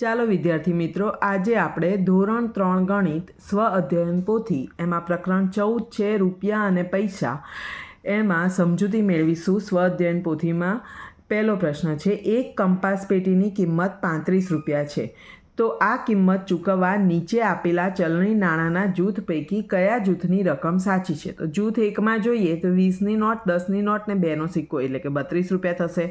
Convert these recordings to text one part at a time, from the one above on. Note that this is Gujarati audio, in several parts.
ચાલો વિદ્યાર્થી મિત્રો, આજે આપણે ધોરણ ત્રણ ગણિત સ્વ અધ્યયન પોથી, એમાં પ્રકરણ ચૌદ છે, રૂપિયા અને પૈસા. એમાં સમજૂતી મેળવીશું સ્વ અધ્યયન પોથીમાં. પહેલો પ્રશ્ન છે, એક કંપાસ પેટીની કિંમત પાંત્રીસ રૂપિયા છે. તો આ કિંમત ચૂકવવા નીચે આપેલા ચલણી નાણાંના જૂથ પૈકી કયા જૂથની રકમ સાચી છે? તો જૂથ એકમાં જોઈએ તો વીસની નોટ, દસની નોટ ને બેનો સિક્કો, એટલે કે બત્રીસ રૂપિયા થશે.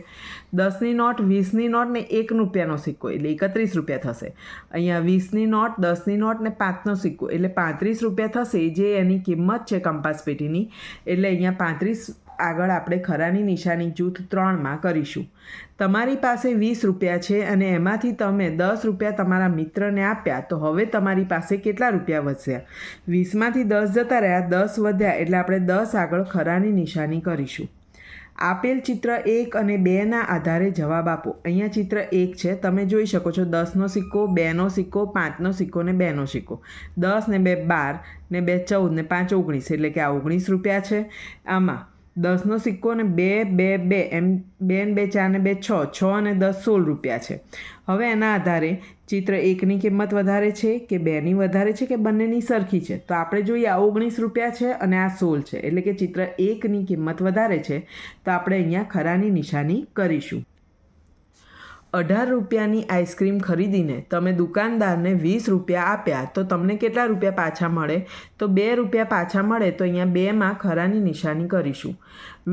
દસની નોટ, વીસની નોટ ને એક રૂપિયાનો સિક્કો, એટલે એકત્રીસ રૂપિયા થશે. અહીંયા વીસની નોટ, દસની નોટ ને પાંચનો સિક્કો, એટલે પાંત્રીસ રૂપિયા થશે, જે એની કિંમત છે કંપાસ પેટીની એટલે અહીંયા પાંત્રીસ આગળ આપણે ખરાની નિશાની જૂથ ત્રણમાં કરીશું. તમારી પાસે વીસ રૂપિયા છે અને એમાંથી તમે દસ રૂપિયા તમારા મિત્રને આપ્યા, તો હવે તમારી પાસે કેટલા રૂપિયા વધ્યા વીસમાંથી દસ જતા રહ્યા, દસ વધ્યા, એટલે આપણે દસ આગળ ખરાની નિશાની કરીશું. આપેલ ચિત્ર એક અને બેના આધારે જવાબ આપો. અહીંયા ચિત્ર એક છે, તમે જોઈ શકો છો, દસનો સિક્કો, બેનો સિક્કો, પાંચનો સિક્કો ને બેનો સિક્કો. દસ ને બે બાર ને બે ચૌદ ને પાંચ ઓગણીસ, એટલે કે આ ઓગણીસ રૂપિયા છે. આમાં દસનો સિક્કો અને બે બે બે, એમ બે ને બે, ચાર ને બે, છ છ અને દસ સોળ રૂપિયા છે. હવે એના આધારે ચિત્ર એકની કિંમત વધારે છે કે બેની વધારે છે કે બંનેની સરખી છે? તો આપણે જોઈએ આ ઓગણીસ રૂપિયા છે અને આ સોળ છે. એટલે કે ચિત્ર એકની કિંમત વધારે છે. તો આપણે અહીંયા ખરાની નિશાની કરીશું. અઢાર રૂપિયાની આઈસ્ક્રીમ ખરીદીને તમે દુકાનદારને વીસ રૂપિયા આપ્યા, તો તમને કેટલા રૂપિયા પાછા મળે? તો બે રૂપિયા પાછા મળે તો અહીંયા બેમાં ખરાની નિશાની કરીશું.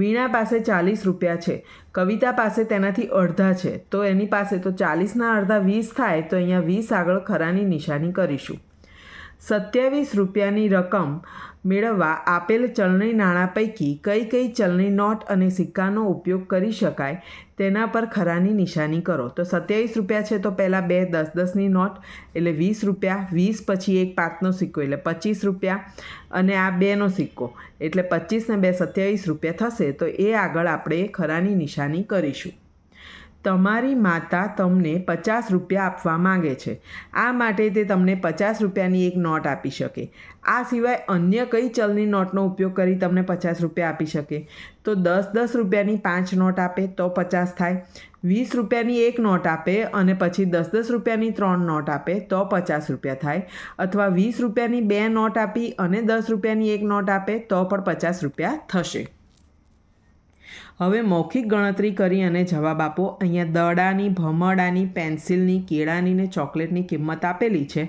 વીણા પાસે ચાલીસ રૂપિયા છે. કવિતા પાસે તેનાથી અડધા છે. તો એની પાસે તો ચાલીસના અડધા વીસ થાય તો અહીંયા વીસ આગળ ખરાની નિશાની કરીશું. સત્યાવીસ રૂપિયાની રકમ મેળવવા આપેલ ચલણી નાણાં પૈકી કઈ કઈ ચલણી નોટ અને સિક્કાનો ઉપયોગ કરી શકાય તેના પર ખરાની નિશાની કરો. તો સત્યાવીસ રૂપિયા છે તો પહેલાં બે દસ દસની નોટ, એટલે વીસ રૂપિયા, વીસ પછી એક પાંચનો સિક્કો, એટલે પચીસ રૂપિયા, અને આ બેનો સિક્કો, એટલે પચીસને બે સત્યાવીસ રૂપિયા થશે. તો એ આગળ આપણે ખરાની નિશાની કરીશું. તમારી માતા તમને પચાસ રૂપિયા આપવા માંગે છે. આ માટે તે તમને પચાસ રૂપિયાની એક નોટ આપી શકે. આ સિવાય અન્ય કઈ ચલની નોટનો ઉપયોગ કરી તમને પચાસ રૂપિયા આપી શકે? તો દસ દસ રૂપિયાની પાંચ નોટ આપે તો પચાસ થાય. વીસ રૂપિયાની એક નોટ આપે અને પછી દસ દસ રૂપિયાની ત્રણ નોટ આપે તો પચાસ રૂપિયા થાય. અથવા વીસ રૂપિયાની બે નોટ આપી અને દસ રૂપિયાની એક નોટ આપે તો પણ પચાસ રૂપિયા થશે. હવે મૌખિક ગણતરી કરી અને જવાબ આપો. અહીંયા દડાની, ભમરડાની, પેન્સિલની, કેળાની ને ચોકલેટની કિંમત આપેલી છે.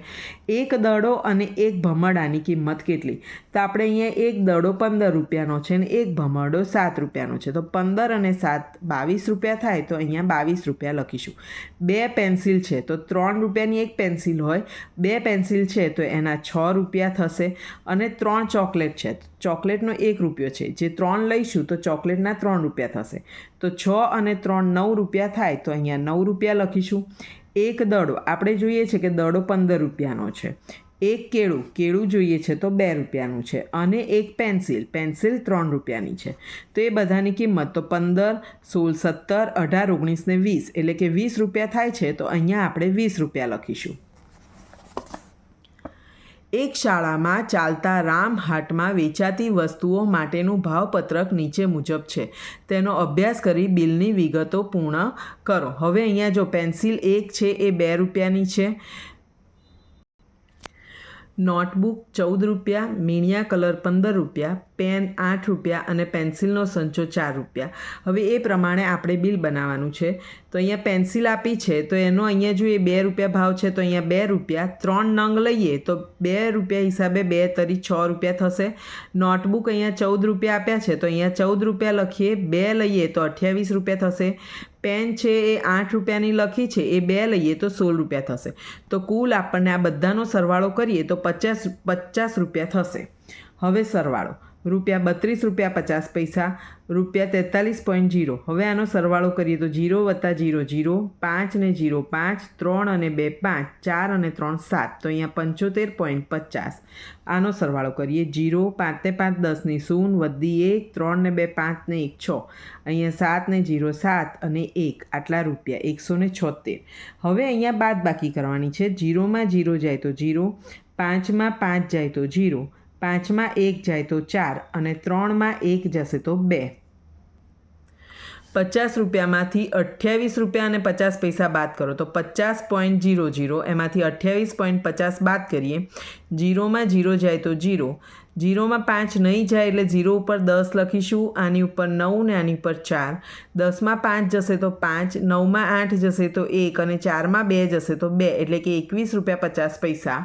એક દડો અને એક ભમરડાની કિંમત કેટલી? તો આપણે અહીંયા એક દડો પંદર રૂપિયાનો છે અને એક ભમરડો સાત રૂપિયાનો છે. તો પંદર અને સાત બાવીસ રૂપિયા થાય તો અહીંયા બાવીસ રૂપિયા લખીશું. બે પેન્સિલ છે તો ત્રણ રૂપિયાની એક પેન્સિલ હોય. બે પેન્સિલ છે તો એના છ રૂપિયા થશે. અને ત્રણ ચોકલેટ છે ચોકલેટનો એક રૂપિયો છે. જે ત્રણ લઈશું તો ચોકલેટના ત્રણ રૂપિયા થશે. તો છ અને ત્રણ નવ રૂપિયા થાય તો અહીંયા નવ રૂપિયા લખીશું. એક દડો, આપણે જોઈએ છે કે દડો પંદર રૂપિયાનો છે. એક કેળું કેળું જોઈએ છે તો બે રૂપિયાનું છે. અને એક પેન્સિલ પેન્સિલ ત્રણ રૂપિયાની છે. તો એ બધાની કિંમત તો પંદર, સોળ, સત્તર, અઢાર, ઓગણીસ ને વીસ. એટલે કે વીસ રૂપિયા થાય છે તો અહીંયા આપણે વીસ રૂપિયા લખીશું. એક શાળામાં ચાલતા રામ હાટમાં વેચાતી વસ્તુઓ માટેનું ભાવપત્રક નીચે મુજબ છે. તેનો અભ્યાસ કરી બિલની વિગતો પૂર્ણ કરો. હવે અહીંયા જો પેન્સિલ એક છે, એ બે રૂપિયાની છે. નોટબુક ચૌદ રૂપિયા, મીણિયા કલર પંદર રૂપિયા પેન આઠ રૂપિયા અને પેન્સિલનો સંચો ચાર રૂપિયા. હવે એ પ્રમાણે આપણે બિલ બનાવવાનું છે. તો અહીંયા પેન્સિલ આપી છે. તો એનો અહીંયા જોઈએ બે રૂપિયા ભાવ છે, તો અહીંયા બે રૂપિયા. ત્રણ નંગ લઈએ તો બે રૂપિયા હિસાબે બે તરી છ રૂપિયા થશે. નોટબુક અહીંયા ચૌદ રૂપિયા આપ્યા છે. તો અહીંયા ચૌદ રૂપિયા લખીએ. બે લઈએ તો અઠ્યાવીસ રૂપિયા થશે. પેન છે એ આઠ રૂપિયાની લખી છે. એ બે લઈએ તો સોળ રૂપિયા થશે. તો કુલ આપણને આ બધાનો સરવાળો કરીએ તો પચાસ પચાસ રૂપિયા થશે. હવે સરવાળો. રૂપિયા બત્રીસ, રૂપિયા પચાસ પૈસા, રૂપિયા તેતાલીસ પોઈન્ટ જીરો હવે આનો સરવાળો કરીએ તો જીરો વત્તા જીરો જીરો પાંચ ને જીરો પાંચ, ત્રણ અને બે પાંચ, ચાર અને ત્રણ સાત. તો અહીંયા પંચોતેર પોઈન્ટ પચાસ. આનો સરવાળો કરીએ જીરો પાંચે પાંચ દસની શૂન વધી એક, ત્રણ ને બે પાંચ ને એક છ. અહીંયા સાત ને જીરો સાત અને એક, આટલા રૂપિયા, એકસો ને છોતેર. હવે અહીંયા બાદ બાકી કરવાની છે જીરોમાં જીરો જાય તો જીરો પાંચમાં પાંચ જાય તો જીરો પાંચમાં એક જાય તો ચાર અને ત્રણમાં એક જશે તો બે. પચાસ રૂપિયામાંથી અઠ્યાવીસ રૂપિયા અને પચાસ પૈસા બાદ કરો તો પચાસ પોઈન્ટ જીરો જીરો એમાંથી અઠ્યાવીસ પોઈન્ટ પચાસ બાદ કરીએ. જીરોમાં જીરો જાય તો જીરો. જીરોમાં પાંચ નહીં જાય એટલે જીરો ઉપર દસ લખીશું, આની ઉપર નવ ને આની ઉપર ચાર. દસમાં પાંચ જશે તો પાંચ, નવમાં આઠ જશે તો એક અને ચારમાં બે જશે તો બે, એટલે કે એકવીસ રૂપિયા પચાસ પૈસા.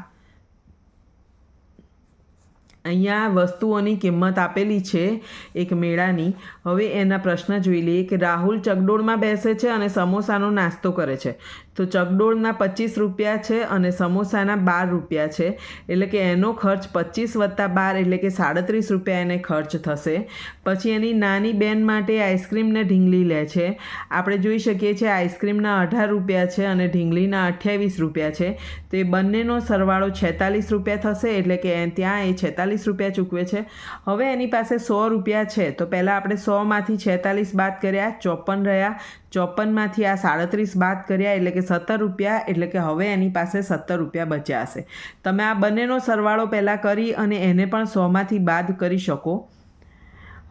અહીંયા વસ્તુઓની કિંમત આપેલી છે એક મેળાની. હવે એના પ્રશ્ન જોઈ લઈએ કે રાહુલ ચકડોળમાં બેસે છે અને સમોસાનો નાસ્તો કરે છે. તો ચકડોળના પચીસ રૂપિયા છે અને સમોસાના બાર રૂપિયા છે. એટલે કે એનો ખર્ચ પચીસ વત્તા બાર એટલે કે સાડત્રીસ રૂપિયા એને ખર્ચ થશે. પછી એની નાની બેન માટે આઈસ્ક્રીમને ઢીંગલી લે છે. આપણે જોઈ શકીએ છીએ આઈસ્ક્રીમના અઢાર રૂપિયા છે અને ઢીંગલીના અઠ્યાવીસ રૂપિયા છે. તો એ બંનેનો સરવાળો છેતાલીસ રૂપિયા થશે એટલે કે ત્યાં એ છેતાલીસ રૂપિયા ચૂકવે છે. હવે એની પાસે સો રૂપિયા છે. તો પહેલાં આપણે સોમાંથી છેતાલીસ બાદ કર્યા, ચોપન રહ્યા ચોપનમાંથી આ સાડત્રીસ બાદ કર્યા એટલે કે સત્તર રૂપિયા, એટલે કે હવે એની પાસે સત્તર રૂપિયા બચ્યા હશે. તમે આ બંનેનો સરવાળો પહેલાં કરી અને એને પણ સોમાંથી બાદ કરી શકો.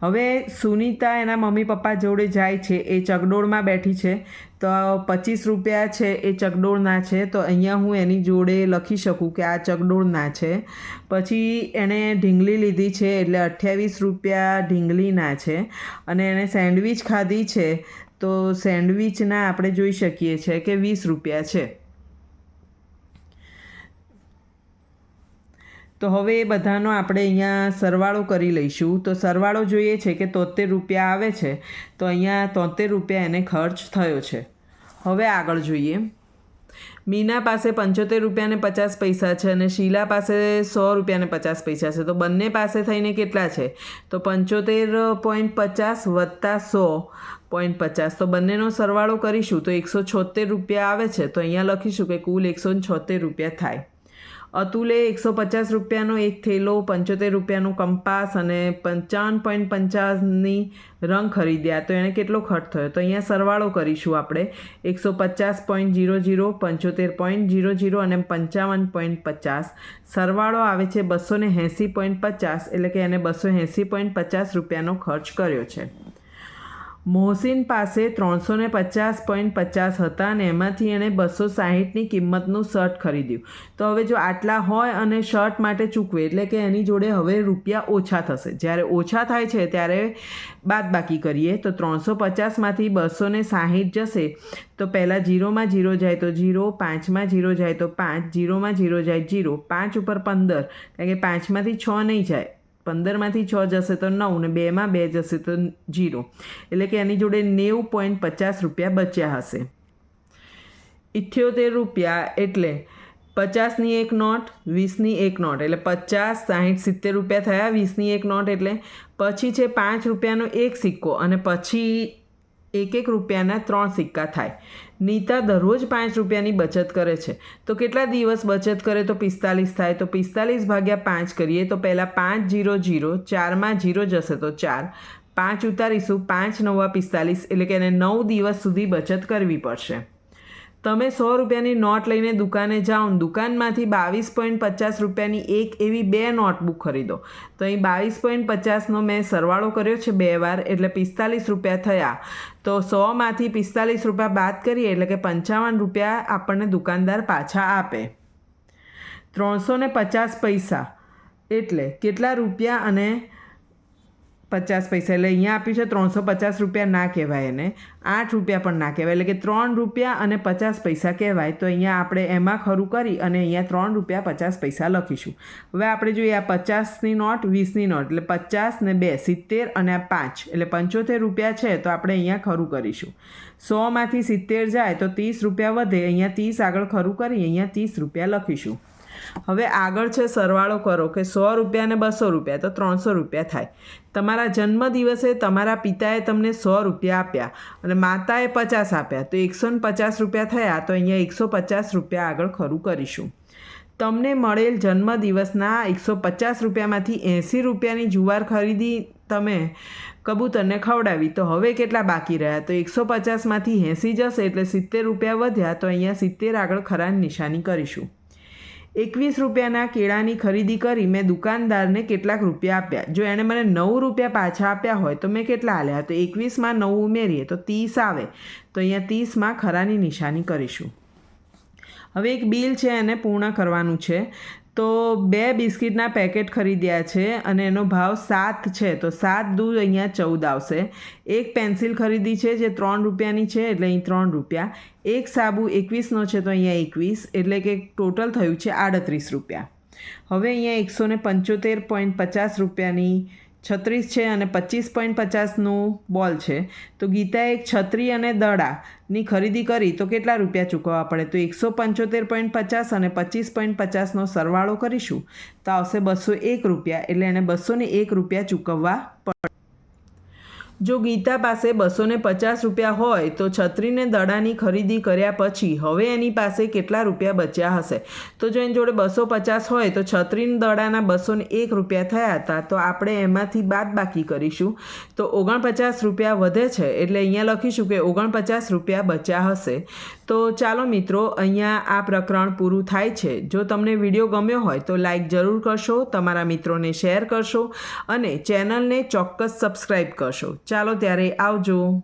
હવે સુનિતા એના મમ્મી પપ્પા જોડે જાય છે, એ ચકડોળમાં બેઠી છે, તો પચીસ રૂપિયા છે, એ ચકડોળના છે, તો અહીંયા હું એની જોડે લખી શકું કે આ ચકડોળના છે. પછી એણે ઢીંગલી લીધી છે, એટલે અઠ્યાવીસ રૂપિયા ઢીંગલીના છે, અને એણે સેન્ડવિચ ખાધી છે તો સેન્ડવિચના આપણે જોઈ શકીએ છીએ કે વીસ રૂપિયા છે. તો હવે એ બધાનો આપણે અહીંયા સરવાળો કરી લઈશું. તો સરવાળો જોઈએ છે કે તોતેર રૂપિયા આવે છે. તો અહીંયા તોતેર રૂપિયા એને ખર્ચ થયો છે. હવે આગળ જોઈએ. મીના પાસે પંચોતેર રૂપિયાને પચાસ પૈસા છે અને શીલા પાસે સો રૂપિયાને પચાસ પૈસા છે. તો બંને પાસે થઈને કેટલા છે? તો પંચોતેર પોઈન્ટ પચાસ વત્તા સો. પોઈન્ટ પચાસ. તો બંનેનો સરવાળો કરીશું તો એકસો છોતેર રૂપિયા આવે છે. તો અહીંયા લખીશું કે કુલ એકસો છોતેર રૂપિયા થાય. અતુલે એકસો પચાસ રૂપિયાનો એક થેલો પંચોતેર રૂપિયાનું કંપાસ અને પંચાવન પોઈન્ટ પંચાવનની રંગ ખરીદ્યા. તો એને કેટલો ખર્ચ થયો? તો અહીંયા સરવાળો કરીશું આપણે. એકસો પચાસ પોઈન્ટ જીરો જીરો પંચોતેર પોઈન્ટ જીરો જીરો અને પંચાવન પોઈન્ટ પચાસ. સરવાળો આવે છે બસો ને એંસી પોઈન્ટ પચાસ, એટલે કે એને બસો એંસી પોઈન્ટ પચાસ રૂપિયાનો ખર્ચ કર્યો છે. મોહસિન પાસે ત્રણસો ને પચાસ પોઈન્ટ પચાસ હતા અને એમાંથી એણે બસો સાહીઠની કિંમતનું શર્ટ ખરીદ્યું. તો હવે જો આટલા હોય અને શર્ટ માટે ચૂકવે, એટલે કે એની જોડે હવે રૂપિયા ઓછા થશે. જ્યારે ઓછા થાય છે, ત્યારે બાદ બાકી કરીએ. તો ત્રણસો પચાસમાંથી બસો ને સાહીઠ જશે, તો પહેલાં જીરોમાં જીરો જાય તો જીરો, પાંચમાં જીરો જાય તો પાંચ, જીરોમાં જીરો જાય જીરો, પાંચ ઉપર પંદર, કારણ કે પાંચમાંથી છ નહીં જાય. પંદરમાંથી છ જશે તો નવ ને બેમાં બે જશે તો જીરો. એટલે કે એની જોડે નેવું પોઈન્ટ પચાસ રૂપિયા બચ્યા હશે. ઇઠ્યોતેર રૂપિયા એટલે પચાસની એક નોટ, વીસની એક નોટ. એટલે પચાસ, સાહીઠ, સિત્તેર રૂપિયા થયા, વીસની એક નોટ એટલે પછી છે પાંચ રૂપિયાનો એક સિક્કો. અને પછી એક એક રૂપિયાના ત્રણ સિક્કા થાય. નીતા દરરોજ પાંચ રૂપિયાની બચત કરે છે. તો કેટલા દિવસ બચત કરે? તો પિસ્તાલીસ થાય. તો પિસ્તાલીસ ભાગ્યા પાંચ કરીએ તો પહેલાં પાંચ જીરો જીરો, ચારમાં જીરો જશે તો ચાર. પાંચ ઉતારીશું, પાંચ નવા પિસ્તાલીસ એટલે કે એને નવ દિવસ સુધી બચત કરવી પડશે. તમે સો રૂપિયાની નોટ લઈને દુકાને જાઓ દુકાનમાંથી બાવીસ પોઈન્ટ પચાસ રૂપિયાની એક એવી બે નોટબુક ખરીદો. તો અહીં બાવીસ પોઈન્ટ પચાસનો મેં સરવાળો કર્યો છે બે વાર, એટલે પિસ્તાલીસ રૂપિયા થયા. તો સોમાંથી પિસ્તાલીસ રૂપિયા બાદ કરીએ, એટલે કે પંચાવન રૂપિયા આપણને દુકાનદાર પાછા આપે. ત્રણસો પચાસ પૈસા. એટલે કેટલા રૂપિયા અને પચાસ પૈસા એટલે અહીંયા આપ્યું છે, ત્રણસો પચાસ રૂપિયા ના કહેવાય એને. આઠ રૂપિયા પણ ના કહેવાય, એટલે કે ત્રણ રૂપિયા અને પચાસ પૈસા કહેવાય. તો અહીંયા આપણે એમાં ખરું કરી અને અહીંયા ત્રણ રૂપિયા પચાસ પૈસા લખીશું. હવે આપણે જોઈએ આ પચાસની નોટ, વીસની નોટ. એટલે પચાસ ને બે, સિત્તેર અને આ પાંચ. એટલે પંચોતેર રૂપિયા છે, તો આપણે અહીંયા ખરું કરીશું. સોમાંથી સિત્તેર જાય તો ત્રીસ રૂપિયા વધે. અહીંયા ત્રીસ આગળ ખરું કરી, અહીંયા ત્રીસ રૂપિયા લખીશું. હવે આગળ છે સરવાળો કરો કે સો રૂપિયા ને બસો રૂપિયા, તો ત્રણસો રૂપિયા થાય. તમારા જન્મદિવસે તમારા પિતાએ તમને સો રૂપિયા આપ્યા અને માતાએ પચાસ આપ્યા. તો એકસો ને પચાસ રૂપિયા થયા, તો અહીંયા એકસો પચાસ રૂપિયા આગળ ખરું કરીશું. તમને મળેલ જન્મદિવસના એકસો પચાસ રૂપિયામાંથી એંસી રૂપિયાની જુવાર ખરીદી તમે કબૂતરને ખવડાવી. તો હવે કેટલા બાકી રહ્યા? તો એકસો પચાસમાંથી એંસી જશે એટલે સિત્તેર રૂપિયા વધ્યા, તો અહીંયા સિત્તેર આગળ ખરા નિશાની કરીશું. એકવીસ રૂપિયાના કેળાની ખરીદી કરી મેં દુકાનદારને કેટલાક રૂપિયા આપ્યા. જો એણે મને નવ રૂપિયા પાછા આપ્યા હોય તો મેં કેટલા આલ્યા? તો એકવીસમાં નવ ઉમેરીએ તો ત્રીસ આવે. તો અહીંયા ત્રીસમાં ખરાની નિશાની કરીશું. હવે એક બિલ છે એને પૂર્ણ કરવાનું છે. તો બે બિસ્કિટના પેકેટ ખરીદ્યા છે અને એનો ભાવ સાત છે. તો સાત દૂધ અહીંયા ચૌદ આવશે. એક પેન્સિલ ખરીદી છે જે ત્રણ રૂપિયાની છે, એટલે અહીં ત્રણ રૂપિયા. એક સાબુ એકવીસનો છે, તો અહીંયા એકવીસ, એટલે કે ટોટલ થયું છે આડત્રીસ રૂપિયા. હવે અહીંયા એકસો પંચોતેર પોઈન્ટ પચાસ રૂપિયાની છત્રીસ છે અને પચીસ પોઈન્ટ પચાસનું બોલ છે. તો ગીતાએ એક છત્રી અને દડાની ખરીદી કરી તો કેટલા રૂપિયા ચૂકવવા પડે? તો એકસો પંચોતેર પોઈન્ટ પચાસ અને પચીસ પોઈન્ટ પચાસનો સરવાળો કરીશું. તો આવશે બસો એક રૂપિયા એટલે એણે બસો એક રૂપિયા ચૂકવવા પડે જો ગીતા પાસે બસો ને પચાસ રૂપિયા હોય, તો છત્રીને દડાની ખરીદી કર્યા પછી હવે એની પાસે કેટલા રૂપિયા બચ્યા હશે? તો જો એની જોડે બસો પચાસ હોય, તો છત્રીને દડાના બસો ને એક રૂપિયા થયા હતા, તો આપણે એમાંથી બાદ બાકી કરીશું. તો ઓગણપચાસ રૂપિયા વધે છે, એટલે અહીંયા લખીશું કે ઓગણપચાસ રૂપિયા બચ્યા હશે. તો ચાલો મિત્રો, અહીંયા આ પ્રકરણ પૂરું થાય છે. જો તમને વીડિયો ગમ્યો હોય, તો લાઈક જરૂર કરશો, તમારા મિત્રોને શેર કરશો અને ચેનલને ચોક્કસ સબસ્ક્રાઈબ કરશો. ચાલો ત્યારે આવજો.